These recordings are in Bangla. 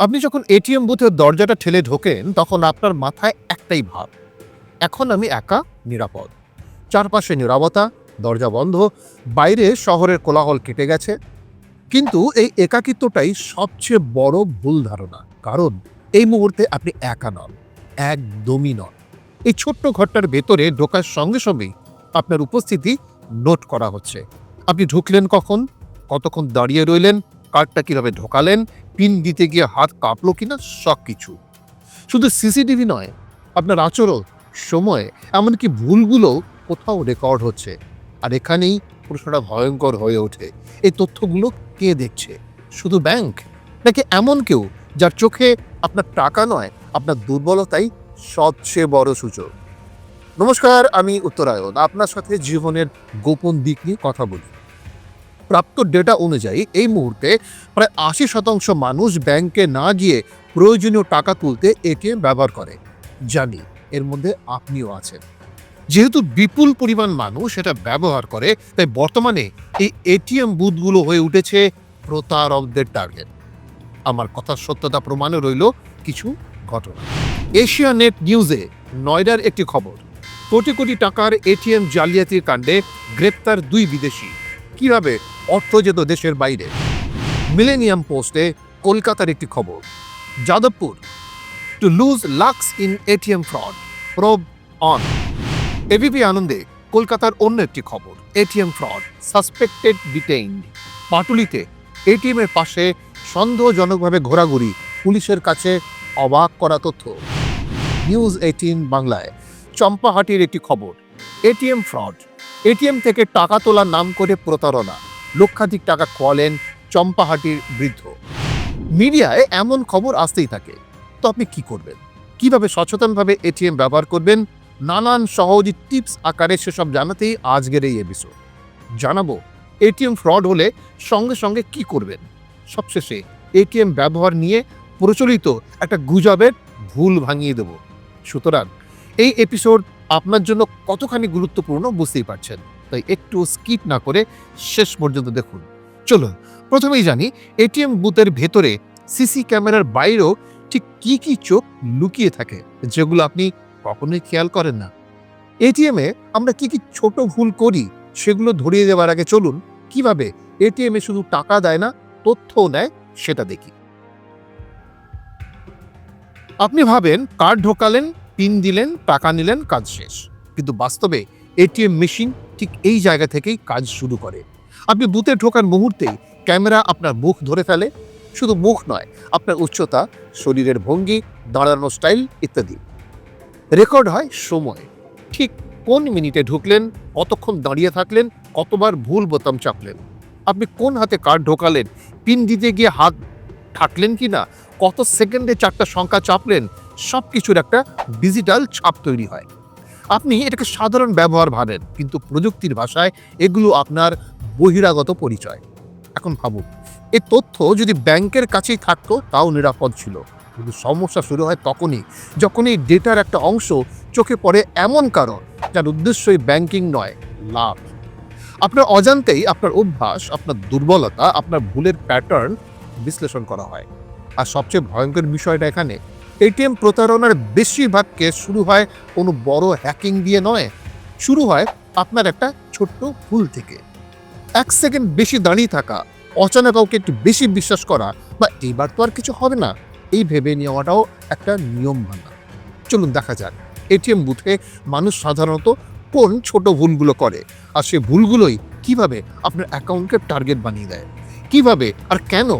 আপনি যখন এটিএম বুথের দরজাটা ঠেলে ঢোকেন, তখন আপনার মাথায় একটাই ভাব। এখন আমি একা, নিরাপদ। চারপাশে নিরাপত্তা দরজা বন্ধ, বাইরে শহরের কোলাহল কেটে গেছে। কিন্তু এই একাকিত্বটাই সবচেয়ে বড় ভুল ধারণা। কারণ এই মুহূর্তে আপনি একা নন, একদমই নন। এই ছোট্ট ঘরটার ভেতরে ঢোকার সঙ্গে সঙ্গেই আপনার উপস্থিতি নোট করা হচ্ছে। আপনি ঢুকলেন কখন? কতক্ষণ দাঁড়িয়ে রইলেন? কার্ডটা কীভাবে ঢোকালেন? পিন দিতে গিয়ে হাত কাঁপলো কিনা সব কিছু। শুধু সিসিটিভি নয়, আপনার আচরণ, সময়, এমনকি ভুলগুলো কোথাও রেকর্ড হচ্ছে। আর এখানেই প্রশ্নটা ভয়ঙ্কর হয়ে ওঠে। এই তথ্যগুলো কে দেখছে? শুধু ব্যাংক নাকি এমন কেউ যার চোখে আপনার টাকা নয়, আপনার দুর্বলতাই সবচেয়ে বড় সূচক নমস্কার, আমি উত্তরায়ণ। আপনার সাথে জীবনের গোপন দিক নিয়ে কথা বলি। প্রাপ্ত ডেটা অনুযায়ী এই মুহূর্তে প্রায় আশি শতাংশ মানুষ ব্যাংকে না গিয়ে প্রয়োজনীয় টাকা তুলতে এটিএম ব্যবহার করে। জানি, এর মধ্যে আপনিও আছেন। যেহেতু বিপুল পরিমাণ মানুষ এটা ব্যবহার করে, তাই বর্তমানে এই এটিএম বুথগুলো হয়ে উঠেছে প্রতারকদের টার্গেট আমার কথার সত্যতা প্রমাণে রইল কিছু ঘটনা। এশিয়া নেট নিউজে নয়ডার একটি খবর। কোটি কোটি টাকার এটিএম জালিয়াতির কাণ্ডে গ্রেপ্তার দুই বিদেশি। কীভাবে অর্থ যেত দেশের বাইরে? মিলেনিয়াম পোস্টে কলকাতার একটি খবর। Jadavpur to lose lakhs in ATM fraud probe on ABP আনন্দে কলকাতার অন্য একটি খবর এটিএম ফ্রড সাসপেক্টেড ডিটেইনড পাটুলিতে এটিএম এর পাশে সন্দেহজনকভাবে ঘোরাঘুরি, পুলিশের কাছে অবাক করা তথ্য। নিউজ এইটিন বাংলায়, চম্পাহাটির একটি খবর এটিএম ফ্রড এটিএম থেকে টাকা তোলার নাম করে প্রতারণা। লক্ষাধিক টাকা খোয়ালেন চম্পাহাটির বৃদ্ধ। মিডিয়ায় এমন খবর আসতেই থাকে। তো আপনি কি করবেন? কীভাবে সচেতনভাবে এটিএম ব্যবহার করবেন? নানান সহজ টিপস আকারে সেসব জানাতেই আজকের এই এপিসোড জানাব, এটিএম ফ্রড হলে সঙ্গে সঙ্গে কি করবেন? সবশেষে এটিএম ব্যবহার নিয়ে প্রচলিত একটা গুজবের ভুল ভাঙিয়ে দেব। সুতরাং এই এপিসোড আপনার জন্য কতখানি গুরুত্বপূর্ণ বুঝতেই পারছেন। তাই একটু স্কিপ না করে শেষ পর্যন্ত দেখুন। চলুন, প্রথমেই জানি, এটিএম বুথের ভেতরে সিসি ক্যামেরার বাইরেও ঠিক কি কি চোখ লুকিয়ে থাকে, যেগুলো আপনি কখনোই খেয়াল করেন না। এটিএম আমরা কি কি ছোট ভুল করি, সেগুলো ধরিয়ে দেওয়ার আগে চলুন, কীভাবে এটিএম শুধু টাকা দেয় না, তথ্যও নেয়, সেটা দেখি। আপনি ভাবেন, কার্ড ঢোকালেন পিন দিলেন, টাকা নিলেন, কাজ শেষ। কিন্তু বাস্তবে এটিএম মেশিন ঠিক এই জায়গা থেকেই কাজ শুরু করে। আপনি বুথে ঢোকার মুহূর্তেই ক্যামেরা আপনার মুখ ধরে ফেলে। শুধু মুখ নয়, আপনার উচ্চতা, শরীরের ভঙ্গি, দাঁড়ানো স্টাইল ইত্যাদি। রেকর্ড হয় সময়। ঠিক কোন মিনিটে ঢুকলেন, কতক্ষণ দাঁড়িয়ে থাকলেন, কতবার ভুল বোতাম চাপলেন? আপনি কোন হাতে কার্ড ঢোকালেন, পিন দিতে গিয়ে হাত ঠাকলেন কি না কত সেকেন্ডে চারটা সংখ্যা চাপলেন সব কিছুর একটা ডিজিটাল ছাপ তৈরি হয়। আপনি এটাকে সাধারণ ব্যবহার ভাবেন, কিন্তু প্রযুক্তির ভাষায় এগুলো আপনার বহিরাগত পরিচয়। এখন ভাবুন এই তথ্য যদি ব্যাংকের কাছেই থাকতো, তাও নিরাপদ ছিল। কিন্তু সমস্যা শুরু হয় তখনই, যখন এই ডেটার একটা অংশ চোখে পড়ে এমন কারণ, যার উদ্দেশ্যই ব্যাংকিং নয়, লাভ। আপনার অজান্তেই আপনার অভ্যাস, আপনার দুর্বলতা, আপনার ভুলের প্যাটার্ন বিশ্লেষণ করা হয়। আর সবচেয়ে ভয়ঙ্কর বিষয়টা এখানে এটিএম প্রতারণার বেশিরভাগ কেস শুরু হয় কোনো বড় হ্যাকিং দিয়ে নয়। শুরু হয় আপনার একটা ছোট্ট ভুল থেকে। এক সেকেন্ড বেশি দাঁড়িয়ে থাকা অচানক কাউকে একটু বেশি বিশ্বাস করা বা এইবার তো আর কিছু হবে না, এই ভেবে নেওয়াটাও একটা নিয়ম ভাঙা। চলুন দেখা যাক, এটিএম বুথে মানুষ সাধারণত কোন ছোট ভুলগুলো করে আর সেই ভুলগুলোই কীভাবে আপনার অ্যাকাউন্টকে টার্গেট বানিয়ে দেয়? কীভাবে আর কেন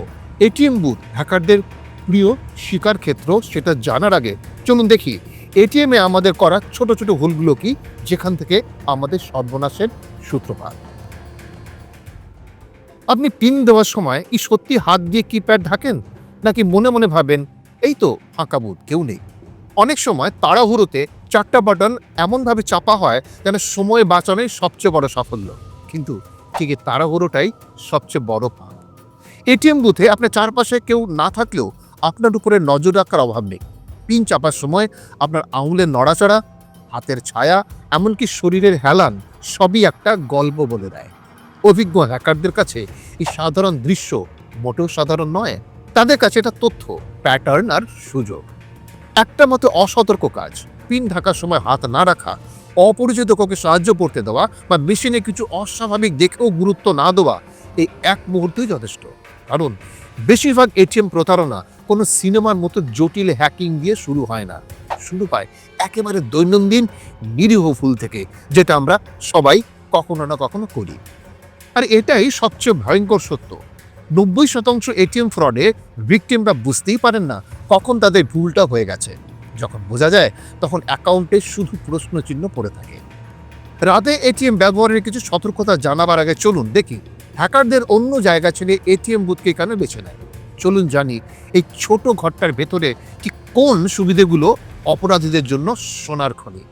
এটিএম বুথ হ্যাকারদের প্রিয় শিকার ক্ষেত্র সেটা জানার আগে চলুন দেখি এটিএমে আমাদের করা ছোট ছোট ভুলগুলো কি? যেখান থেকে আমাদের সর্বনাশের সূত্রপাত। আপনি পিন দেওয়ার সময় কি সত্যি হাত দিয়ে কিপ্যাড ঢাকেন? নাকি মনে মনে ভাবেন, এই তো ফাঁকা বুথ কেউ নেই অনেক সময় তাড়াহুড়োতে চারটা বাটন এমনভাবে চাপা হয় যেন সময় বাঁচানোই সবচেয়ে বড় সাফল্য। কিন্তু ঠিক এই তাড়াহুড়োটাই সবচেয়ে বড় পাপ। এটিএম বুথে আপনার চারপাশে কেউ না থাকলেও আপনার উপরে নজর রাখার অভাব নেই। পিন চাপার সময় আপনার আঙুলের নড়াচড়া, হাতের ছায়া, এমনকি শরীরের হেলান সবই একটা গল্প বলে দেয়। অভিজ্ঞ হ্যাকারদের কাছে এই সাধারণ দৃশ্য মোটেও সাধারণ নয়। তাদের কাছে এটা তথ্য, প্যাটার্ন আর সুযোগ। একটা মতো অসতর্ক কাজ, পিন ঢাকার সময় হাত না রাখা, অপরিচিত কাউকে সাহায্য করতে দেওয়া বা মেশিনে কিছু অস্বাভাবিক দেখেও গুরুত্ব না দেওয়া, এই এক মুহূর্তেই যথেষ্ট। কারণ, বেশিরভাগ এটিএম প্রতারণা কোনো সিনেমার মতো জটিল হ্যাকিং দিয়ে শুরু হয় না। শুরু পায় একেবারে দৈনন্দিন নিরীহ ফুল থেকে, যেটা আমরা সবাই কখনো না কখনো করি। আর এটাই সবচেয়ে ভয়ঙ্কর সত্য। নব্বই শতাংশ এটিএম ফ্রডে ভিকটিমরা বুঝতেই পারেন না কখন তাদের ভুলটা হয়ে গেছে। যখন বোঝা যায়, তখন অ্যাকাউন্টে শুধু প্রশ্ন চিহ্ন পড়ে থাকে। রাতে এটিএম ব্যবহারের কিছু সতর্কতা জানাবার আগে চলুন দেখি। হ্যাকারদের অন্য জায়গা ছেড়ে এটিএম বুথকে কেন বেছে নেয়? চলুন জানি এই ছোট ঘরটার ভেতরে ঠিক কোন সুবিধেগুলো অপরাধীদের জন্য সোনার খনি?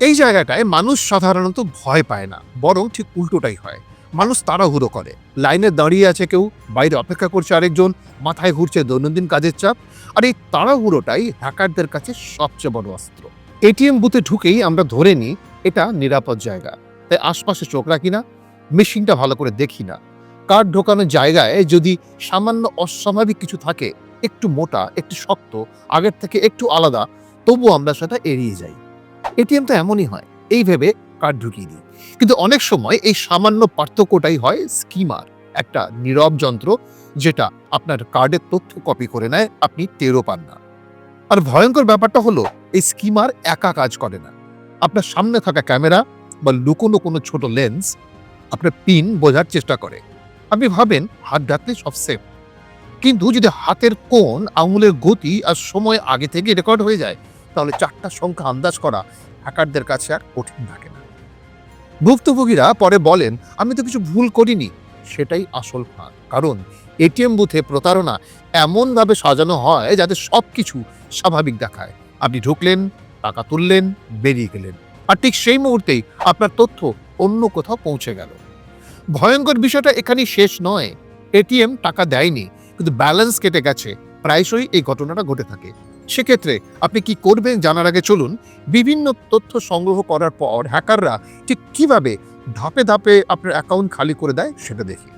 এই জায়গাটায় মানুষ সাধারণত ভয় পায় না, বরং ঠিক উল্টোটাই হয়। মানুষ তাড়াহুড়ো করে। লাইনে দাঁড়িয়ে আছে কেউ, বাইরে অপেক্ষা করছে আরেকজন, মাথায় ঘুরছে দৈনন্দিন কাজের চাপ, আর এই তাড়াহুড়োটাই হ্যাকারদের কাছে সবচেয়ে বড় অস্ত্র। এটিএম বুথে ঢুকেই আমরা ধরে নিই, এটা নিরাপদ জায়গা। তাই আশপাশে চোখ রাখি না, মেশিনটা ভালো করে দেখি না। কার্ড ঢোকানোর জায়গায় যদি সামান্য অস্বাভাবিক কিছু থাকে, একটু মোটা, একটু শক্ত, আগের থেকে একটু আলাদা, তবু আমরা সেটা এড়িয়ে যাই। এটিএম তো এমনই হয়, এই ভেবে কার্ড ঢুকিয়ে দিই। কিন্তু অনেক সময় এই সামান্য পার্থক্যটাই হয় স্কিমার, একটা নীরব যন্ত্র যেটা আপনার কার্ডের তথ্য কপি করে নেয়, আপনি টেরও পান না। আর ভয়ঙ্কর ব্যাপারটা হলো, এই স্কিমার একা কাজ করে না। আপনার সামনে থাকা ক্যামেরা বা লুকোনো কোনো ছোট লেন্স আপনার পিন বোঝার চেষ্টা করে। আপনি ভাবেন, হাত ডাকলে সব সেফ কিন্তু যদি হাতের কোণ, আঙুলের গতি আর সময় আগে থেকে রেকর্ড হয়ে যায়, তাহলে চারটা সংখ্যা আন্দাজ করা হ্যাকারদের কাছে আর কঠিন থাকে না। ভুক্তভোগীরা পরে বলেন, আমি তো কিছু ভুল করিনি। সেটাই আসল ফাঁক কারণ এটিএম বুথে প্রতারণা এমনভাবে সাজানো হয় যাতে সব কিছু স্বাভাবিক দেখায়। আপনি ঢুকলেন, টাকা তুললেন, বেরিয়ে গেলেন। আর ঠিক সেই মুহূর্তেই আপনার তথ্য অন্য কোথাও পৌঁছে গেল। ভয়ঙ্কর বিষয়টা এখানেই শেষ নয়। এটিএম টাকা দেয়নি, কিন্তু ব্যালেন্স কেটে গেছে, প্রায়শই এই ঘটনাটা ঘটে থাকে। সেক্ষেত্রে আপনি কি করবেন জানার আগে চলুন, বিভিন্ন তথ্য সংগ্রহ করার পর হ্যাকাররা ঠিক কীভাবে ধাপে ধাপে আপনার অ্যাকাউন্ট খালি করে দেয় সেটা দেখি।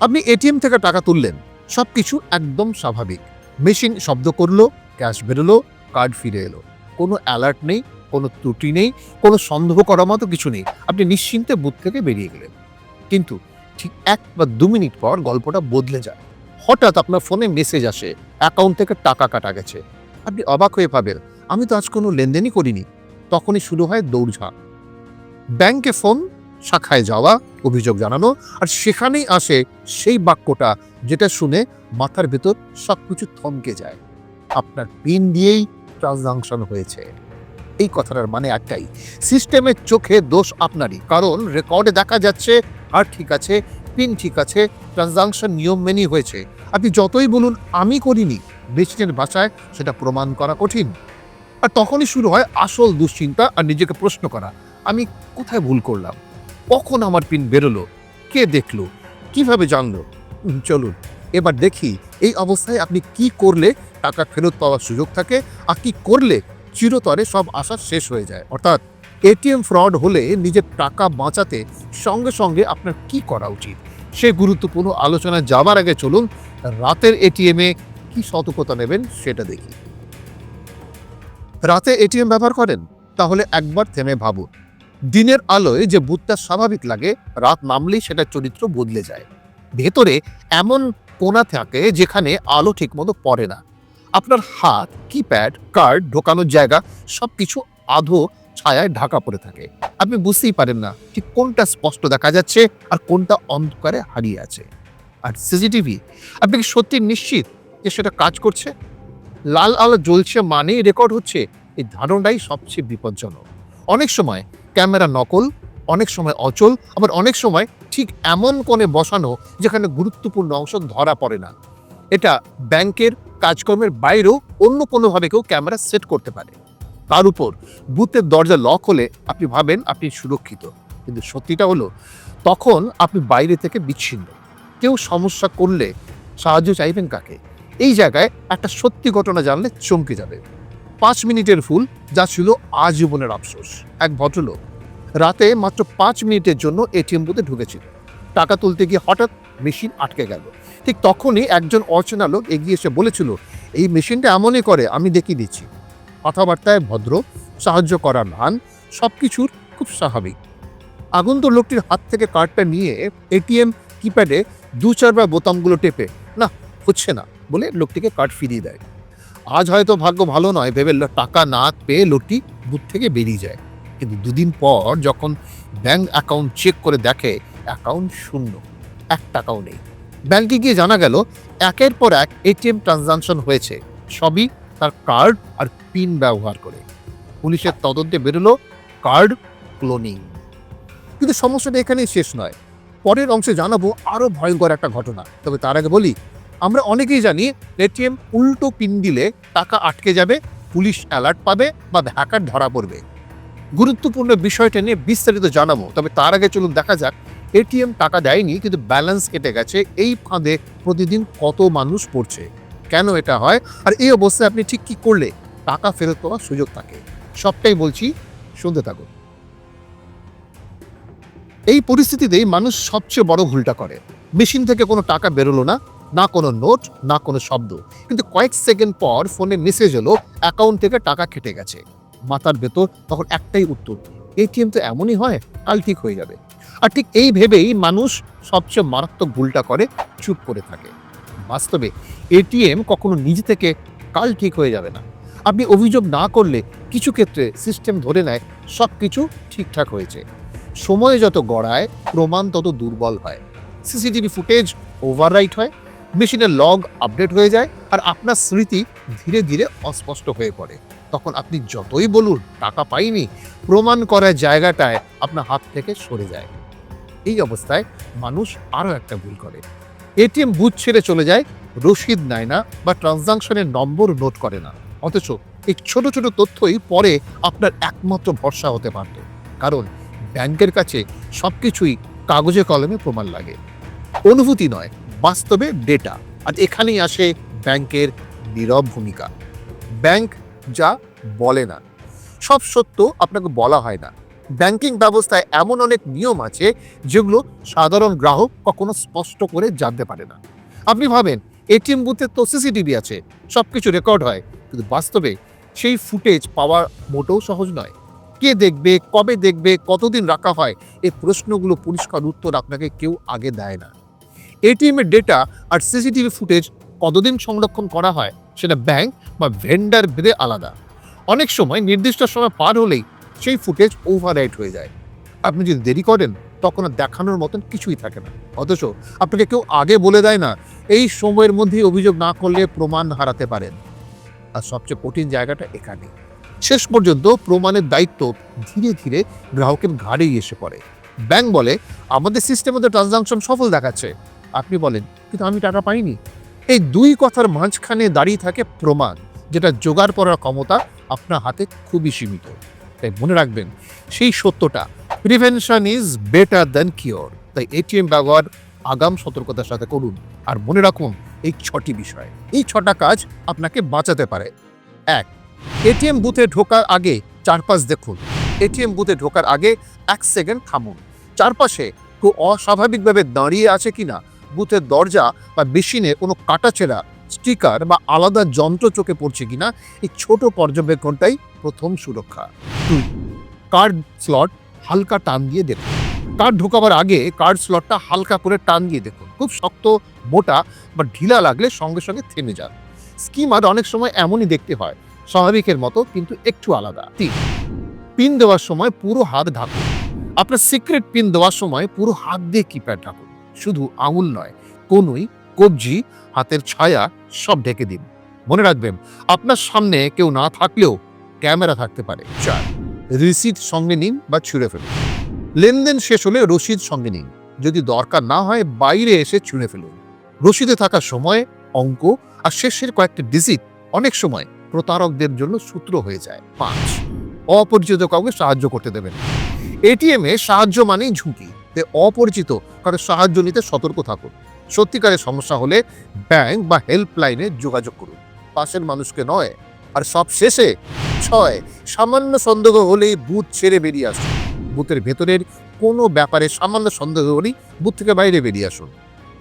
আপনি এটিএম থেকে টাকা তুললেন সব কিছু একদম স্বাভাবিক। মেশিন শব্দ করল, ক্যাশ বেরোলো কার্ড ফিরে এলো। কোনো অ্যালার্ট নেই কোনো ত্রুটি নেই, কোনো সন্দেহ করার মতো কিছু নেই। আপনি নিশ্চিন্তে বুথ থেকে বেরিয়ে গেলেন। কিন্তু ঠিক এক বা দু মিনিট পর গল্পটা বদলে যায়। হঠাৎ আপনার ফোনে মেসেজ আসে, অ্যাকাউন্ট থেকে টাকা কাটা গেছে। আপনি অবাক হয়ে পাবেন আমি তো আজ কোনো লেনদেনই করিনি। তখনই শুরু হয় দৌড়ঝাঁপ। ব্যাংকে ফোন, শাখায় যাওয়া, অভিযোগ জানানো আর সেখানেই আসে সেই বাক্যটা যেটা শুনে মাথার ভেতর সব কিছু থমকে যায়। আপনার পিন দিয়েই ট্রানজাকশন হয়েছে। এই কথাটার মানে একটাই, সিস্টেমের চোখে দোষ আপনারই, কারণ রেকর্ডে দেখা যাচ্ছে, আর ঠিক আছে পিন ঠিক আছে ট্রানজাকশন নিয়ম মেনেই হয়েছে। আপনি যতই বলুন, আমি করিনি মেশিনের ভাষায় সেটা প্রমাণ করা কঠিন। আর তখনই শুরু হয় আসল দুশ্চিন্তা আর নিজেকে প্রশ্ন করা, আমি কোথায় ভুল করলাম? কখন আমার পিন বেরোলো? কে দেখল? কীভাবে জানলো? চলুন, এবার দেখি এই অবস্থায় আপনি কি করলে টাকা ফেরত পাওয়ার সুযোগ থাকে, আর কি করলে চিরতরে সব আশা শেষ হয়ে যায়। অর্থাৎ এটিএম ফ্রড হলে নিজের টাকা বাঁচাতে সঙ্গে সঙ্গে আপনার কি করা উচিত? সে গুরুত্বপূর্ণ আলোচনায় যাবার আগে চলুন রাতের এটিএমে কি সতর্কতা নেবেন সেটা দেখি। রাতে এটিএম ব্যবহার করেন? তাহলে একবার থেমে ভাবুন। দিনের আলোয় যে বুথটা স্বাভাবিক লাগে, রাত নামলেই সেটা চরিত্র বদলে যায়। ভেতরে এমন কোনা থাকে যেখানে আলো ঠিকমতো পড়ে না। আপনার হাত কিপ্যাড কার্ড ঢোকানোর জায়গা সব কিছু আধো ছায়ায় ঢাকা পড়ে থাকে। আপনি বুঝতেই পারেন না ঠিক কোনটা স্পষ্ট দেখা যাচ্ছে আর কোনটা অন্ধকারে হারিয়ে আছে। আর সিসিটিভি আপনি কি সত্যি নিশ্চিত যে সেটা কাজ করছে? লাল আলো জ্বলছে মানেই রেকর্ড হচ্ছে এই ধারণাটাই সবচেয়ে বিপজ্জনক। অনেক সময় ক্যামেরা নকল, অনেক সময় অচল, আবার অনেক সময় ঠিক এমন কোণে বসানো যেখানে গুরুত্বপূর্ণ অংশ ধরা পড়ে না। এটা ব্যাংকের কাজকর্মের বাইরেও অন্য কোনোভাবে কেউ ক্যামেরা সেট করতে পারে। তার উপর বুথের দরজা লক হলে আপনি ভাবেন আপনি সুরক্ষিত। কিন্তু সত্যিটা হলো, তখন আপনি বাইরে থেকে বিচ্ছিন্ন। কেউ সমস্যা করলে সাহায্য চাইবেন কাকে? এই জায়গায় একটা সত্যি ঘটনা জানলে চমকে যাবে। পাঁচ মিনিটের ফুল যা ছিল আজীবনের আফসোস। এক ভদ্রলোক রাতে মাত্র পাঁচ মিনিটের জন্য এটিএম বুথে ঢুকেছিল। টাকা তুলতে গিয়ে হঠাৎ মেশিন আটকে গেল। ঠিক তখনই একজন অচেনা লোক এগিয়ে এসে বলেছিল, এই মেশিনটা এমনই করে, আমি দেখিয়ে দিচ্ছি। কথাবার্তায় ভদ্র, সাহায্য করার মান সব কিছুর খুব স্বাভাবিক। আগন্তুক লোকটির হাত থেকে কার্ডটা নিয়ে এটিএম কিপ্যাডে দু চারবার বোতামগুলো টেপে, না, হচ্ছে না, বলে লোকটিকে কার্ড ফিরিয়ে দেয়। আজ হয়তো ভাগ্য ভালো নয়, ভেবে টাকা না পেয়ে লোকটি বুথ থেকে বেরিয়ে যায়। কিন্তু দুদিন পর যখন ব্যাংক অ্যাকাউন্ট চেক করে দেখে, অ্যাকাউন্ট শূন্য, এক টাকাও নেই। ব্যাংকে গিয়ে জানা গেল, একের পর এক এটিএম ট্রানজাকশন হয়েছে। সবই তার কার্ড আর পিন ব্যবহার করে। পুলিশের তদন্তে বেরোলো কার্ড ক্লোনিং। কিন্তু সমস্যাটা এখানেই শেষ নয়। পরের অংশে জানাব আরও ভয়ঙ্কর একটা ঘটনা। তবে তার আগে বলি, আমরা অনেকেই জানি এটিএম উল্টো পিন দিলে টাকা আটকে যাবে, পুলিশ অ্যালার্ট পাবে বা হ্যাকার ধরা পড়বে। গুরুত্বপূর্ণ বিষয়টা নিয়ে বিস্তারিত জানাব, তবে তার আগে চলুন দেখা যাক এটিএম টাকা দেয়নি, কিন্তু ব্যালেন্স কেটে গেছে। এই ফাঁদে প্রতিদিন কত মানুষ পড়ছে? কেন এটা হয়? আর এই অবস্থায় আপনি ঠিক কি করলে? টাকা ফেরত পাওয়ার সুযোগ থাকে। সবটাই বলছি, শুনতে থাকুন। এই পরিস্থিতিতেই মানুষ সবচেয়ে বড় ভুলটা করে। মেশিন থেকে কোনো টাকা বেরোলো না না কোনো নোট, না কোনো শব্দ। কিন্তু কয়েক সেকেন্ড পর ফোনে মেসেজ এলো অ্যাকাউন্ট থেকে টাকা কেটে গেছে। মাথার ভেতর তখন একটাই উত্তর, এটিএম তো এমনই হয়, কাল ঠিক হয়ে যাবে। আর ঠিক এই ভেবেই মানুষ সবচেয়ে মারাত্মক ভুলটা করে, চুপ করে থাকে। বাস্তবে এটিএম কখনো নিজে থেকে কাল ঠিক হয়ে যাবে না। আপনি অভিযোগ না করলে কিছু ক্ষেত্রে সিস্টেম ধরে নেয় সব কিছু ঠিকঠাক হয়েছে। সময় যত গড়ায়, প্রমাণ তত দুর্বল হয়। সিসিটিভি ফুটেজ ওভাররাইট হয়, মেশিনের লগ আপডেট হয়ে যায় আর আপনার স্মৃতি ধীরে ধীরে অস্পষ্ট হয়ে পড়ে। তখন আপনি যতই বলুন, টাকা পাইনি, প্রমাণ করার জায়গাটায় আপনার হাত থেকে সরে যায়। এই অবস্থায় মানুষ আরও একটা ভুল করে। এটিএম বুথ ছেড়ে চলে যায় রসিদ নেয় না বা ট্রানজাকশনের নম্বর নোট করে না। অথচ এই ছোট ছোট তথ্যই পরে আপনার একমাত্র ভরসা হতে পারত। কারণ ব্যাংকের কাছে সবকিছুই কাগজে কলমে প্রমাণ লাগে। অনুভূতি নয়, বাস্তবে ডেটা। আর এখানেই আসে ব্যাংকের নীরব ভূমিকা। ব্যাংক যা বলে না, সব সত্য আপনাকে বলা হয় না। ব্যাংকিং ব্যবস্থায় এমন অনেক নিয়ম আছে যেগুলো সাধারণ গ্রাহক কখনো স্পষ্ট করে জানতে পারে না। আপনি ভাবেন, এটিএম বুথে তো সিসিটিভি আছে সব কিছু রেকর্ড হয়, কিন্তু বাস্তবে সেই ফুটেজ পাওয়া মোটেও সহজ নয়। কে দেখবে, কবে দেখবে, কতদিন রাখা হয়, এই প্রশ্নগুলো পরিষ্কার উত্তর আপনাকে কেউ আগে দেয় না। এটিএম এর ডেটা আর সিসিটিভি ফুটেজ কতদিন সংরক্ষণ করা হয়, সেটা ব্যাংক বা ভেন্ডার ভেদে আলাদা। অনেক সময় নির্দিষ্ট সময় পার হলেই সেই ফুটেজ ওভাররাইট হয়ে যায়। আপনি যদি দেরি করেন, তখন আর দেখানোর মতন কিছুই থাকে না। অথচ আপনাকে কেউ আগে বলে দেয় না, এই সময়ের মধ্যেই অভিযোগ না করলে প্রমাণ হারাতে পারেন। আর সবচেয়ে কঠিন জায়গাটা এখানে। শেষ পর্যন্ত প্রমাণের দায়িত্ব ধীরে ধীরে গ্রাহকের ঘাড়েই এসে পড়ে। ব্যাংক বলে, আমাদের সিস্টেমে তো ট্রানজাকশন সফল দেখাচ্ছে। আপনি বলেন, কিন্তু আমি টাকা পাইনি। এই দুই কথার মাঝখানে দাঁড়িয়ে থাকে প্রমাণ, যেটা জোগাড় করার ক্ষমতা আপনার হাতে খুবই সীমিত। তাই মনে রাখবেন, সেই সত্যটা prevention is better than cure তাই এটিএম ব্যবহার, আগাম সতর্কতার সাথে করুন। আর মনে রাখুন, এই ছটি বিষয়, এই ছটা কাজ আপনাকে বাঁচাতে পারে। এক এটিএম বুথে ঢোকার আগে চারপাশ দেখুন। এটিএম বুথে ঢোকার আগে এক সেকেন্ড থামুন। চারপাশে কেউ অস্বাভাবিকভাবে দাঁড়িয়ে আছে কিনা বুথের দরজা বা মেশিনে কোনো কাটাছেঁড়া স্টিকার বা আলাদা যন্ত্র চোখে পড়ছে কিনা এই ছোট পর্যবেক্ষণটাই প্রথম সুরক্ষা। কার্ড স্লট হালকা টান দিয়ে দেখুন। কার্ড ঢোকাবার আগে কার্ড স্লটটা হালকা করে টান দিয়ে দেখুন। খুব শক্ত, মোটা বা ঢিলা লাগলে সঙ্গে সঙ্গে থেমে যান। স্কিমার অনেক সময় এমনই দেখতে হয়, স্বাভাবিকের মতো কিন্তু একটু আলাদা। তিন, পিন দেওয়ার সময় পুরো হাত ঢাকুন। আপনার সিক্রেট পিন দেওয়ার সময় পুরো হাত দিয়ে কিপ্যাড ঢাকুন। শুধু আঙুল নয়, কোনোই, কবজি, হাতের ছায়া সব ঢেকে দিন। মনে রাখবেন, আপনার সামনে কেউ না থাকলেও ক্যামেরা থাকতে পারে। চার, রিসিট সঙ্গে নিন বা ছুঁড়ে ফেলুন। লেনদেন শেষ হলে রসিদ সঙ্গে নিন। যদি দরকার না হয়, বাইরে এসে ছুঁড়ে ফেলুন। রসিদে থাকা সময়, অঙ্ক আর শেষের কয়েকটি ডিজিট অনেক সময় প্রতারকদের জন্য সূত্র হয়ে যায়। পাঁচ, অপরিচিত কাউকে সাহায্য করতে দেবেন এটিএম এ সাহায্য মানেই ঝুঁকি। অপরিচিত কারও সাহায্য নিতে সতর্ক থাকুন। সত্যিকারের সমস্যা হলে ব্যাংক বা হেল্পলাইনে যোগাযোগ করুন। পাশের মানুষকে নয়, আর সব শেষে ছয়, সামান্য সন্দেহ হলেই বুথ ছেড়ে বেরিয়ে আসুন। বুথের ভেতরের কোনো ব্যাপারে সামান্য সন্দেহ হলেই বুথ থেকে বাইরে বেরিয়ে আসুন।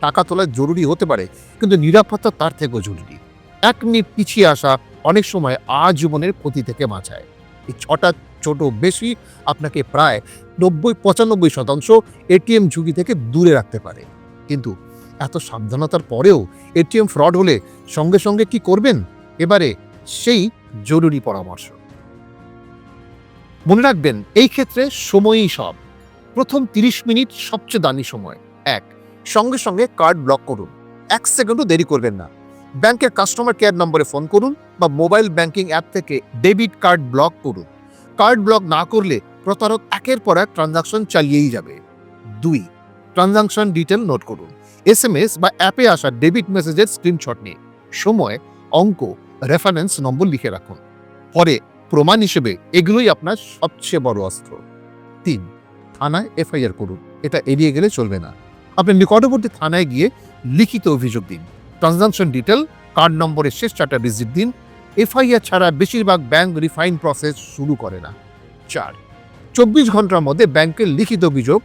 টাকা তোলা জরুরি হতে পারে, কিন্তু নিরাপত্তা তার থেকেও জরুরি। এক মিনিট পিছিয়ে আসা অনেক সময় আজীবনের ক্ষতি থেকে বাঁচায়। এই ছটা ছোট বেশি আপনাকে প্রায় নব্বই পঁচানব্বই শতাংশ এটিএম ঝুঁকি থেকে দূরে রাখতে পারে। কিন্তু এত সাবধানতার পরেও এটিএম ফ্রড হলে সঙ্গে সঙ্গে কি করবেন? এবারে সেই জরুরি পরামর্শ। মনে রাখবেন, এই ক্ষেত্রে সময়ই সব। প্রথম তিরিশ মিনিট সবচেয়ে দামি সময়। এক, সঙ্গে সঙ্গে কার্ড ব্লক করুন। এক সেকেন্ডও দেরি করবেন না। ব্যাংকের কাস্টমার কেয়ার নম্বরে ফোন করুন বা মোবাইল ব্যাংকিং অ্যাপ থেকে ডেবিট কার্ড ব্লক করুন। কার্ড ব্লক না করলে প্রতারক একের পর এক ট্রানজাকশন চালিয়েই যাবে। দুই, ট্রানজাকশন ডিটেল নোট করুন। এস এম এস বা অ্যাপে আসা ডেবিট মেসেজের স্ক্রিনশট নিয়ে। সময়, অঙ্ক রেফারেন্স নম্বর লিখে রাখুন। পরে প্রমাণ হিসেবে এগুলোই আপনার সবচেয়ে বড় অস্ত্র। তিন, থানায় এফআইআর করুন। এটা এড়িয়ে গেলে চলবে না। আপনি নিকটবর্তী থানায় গিয়ে লিখিত অভিযোগ দিন। ট্রানজাকশন ডিটেল কার্ড নম্বরের শেষ চারটা ডিজিট দিন। এফআইআর ছাড়া বেশিরভাগ ব্যাংক রিফাইন প্রসেস শুরু করে না। চার, চব্বিশ ঘণ্টার মধ্যে ব্যাংকের লিখিত অভিযোগ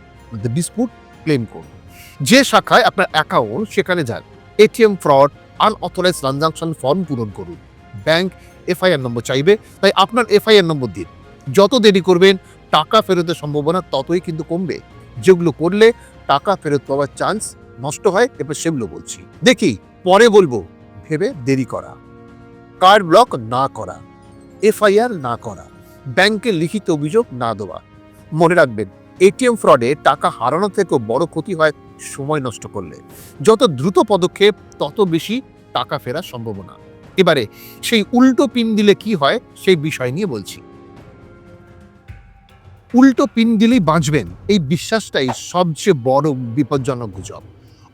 ডিসপুট ক্লেম করুন। যে শাখায় আপনার অ্যাকাউন্ট সেখানে যান। ATM fraud unauthorize transaction form পূরণ করুন। ব্যাংক এফআইআর নম্বর চাইবে, তাই আপনার এফআইআর নম্বর দিন। যত দেরি করবেন, টাকা ফেরতের সম্ভাবনা ততই কিন্তু কমবে। যেগুলো করলে টাকা ফেরত পাওয়ার চান্স নষ্ট হয়, এবার সেগুলো বলছি। দেখি, পরে বলব, ভেবে দেরি করা। কার্ড ব্লক না করা। এফআইআর না করা। ব্যাংকে লিখিত অভিযোগ না দেওয়া। মনে রাখবেন এটিএম ফ্রডে টাকা হারানো থেকেও বড় ক্ষতি হয় সময় নষ্ট করলে। যত দ্রুত পদক্ষেপ, তত বেশি টাকা ফেরার সম্ভাবনা। এবারে সেই উল্টো পিন দিলে কি হয়, সেই বিষয় নিয়ে বলছি। উল্টো পিন দিলেই বাঁচবেন, এই বিশ্বাসটাই সবচেয়ে বড় বিপজ্জনক গুজব।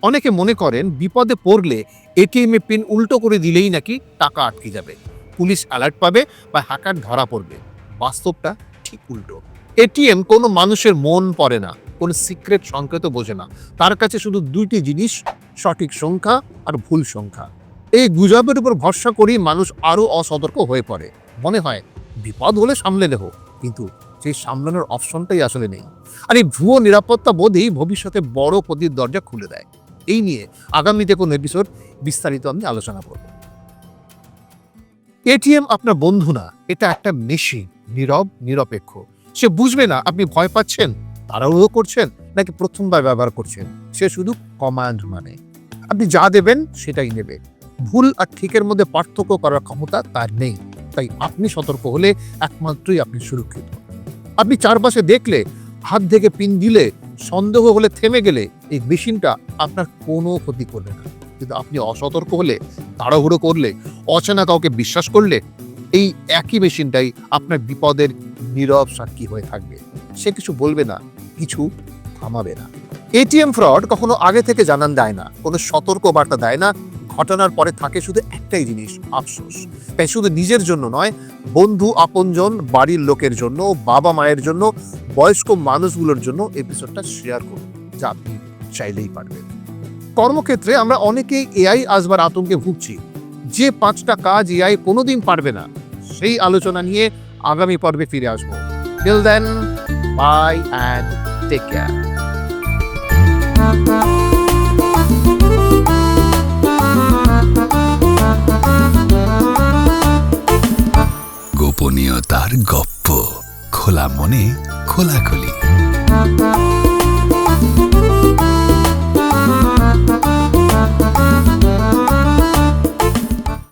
অনেকে মনে করেন বিপদে পড়লে এটিএম পিন উল্টো করে দিলেই নাকি টাকা আটকে যাবে। পুলিশ অ্যালার্ট পাবে বা হ্যাকার ধরা পড়বে। বাস্তবটা ঠিক উল্টো। এটিএম কোনো মানুষের মন পড়ে না। কোনো সিক্রেট সংকেত বোঝে না। তার কাছে শুধু দুইটি জিনিস, সঠিক সংখ্যা আর ভুল সংখ্যা। এই গুজবের উপর ভরসা করেই মানুষ আরও অসতর্ক হয়ে পড়ে। মনে হয়, বিপদ হলে সামলে নেব, কিন্তু সেই সামলানোর অপশনটাই আসলে নেই। আর এই ভুয়ো নিরাপত্তা বোধই ভবিষ্যতে বড় ক্ষতির দরজা খুলে দেয়। এই নিয়ে আগামীতে কোনো এপিসোড বিস্তারিত আমি আলোচনা করব। এটিএম আপনার বন্ধু না, এটা একটা মেশিন নীরব, নিরপেক্ষ। সে বুঝবে না, আপনি ভয় পাচ্ছেন। তাড়াহুড়ো করছেন নাকি প্রথমবার ব্যবহার করছেন? সে শুধু কমান্ড মানে। আপনি যা দেবেন সেটাই নেবে। ভুল আর ঠিকের মধ্যে পার্থক্য করার ক্ষমতা তার নেই। তাই আপনি সতর্ক হলে একমাত্রই আপনি সুরক্ষিত। আপনি চারপাশে দেখলে, হাত থেকে পিন দিলে, সন্দেহ হলে থেমে গেলে এই মেশিনটা আপনার কোনো ক্ষতি করবে না। কিন্তু আপনি অসতর্ক হলে, তাড়াহুড়ো করলে, অচেনা কাউকে বিশ্বাস করলে, এই একই মেশিনটাই আপনার বিপদের নীরব সাক্ষী হয়ে থাকবে। সে কিছু বলবে না। কিছু থামাবে না। এটিএম ফ্রড কখনো আগে থেকে জানান দেয় না। কোনো সতর্ক বার্তা দেয় না। ঘটনার পরে থাকে শুধু একটাই জিনিস, আফসোস। তাই শুধু নিজের জন্য নয়, বন্ধু, আপনজন, বাড়ির লোকের জন্য, বাবা মায়ের জন্য, বয়স্ক মানুষগুলোর জন্য এপিসোডটা শেয়ার করুন। যা আপনি চাইলেই পারবেন। কর্মক্ষেত্রে আমরা অনেকেই এআই আসবার আতঙ্কে ভুগছি। যে পাঁচটা কাজ এআই কোনোদিন পারবে না, সেই আলোচনা নিয়ে আগামী পর্বে ফিরে আসব। Till then bye and take care গোপনীয়তার গপ্প খোলা মনে খোলাখুলি।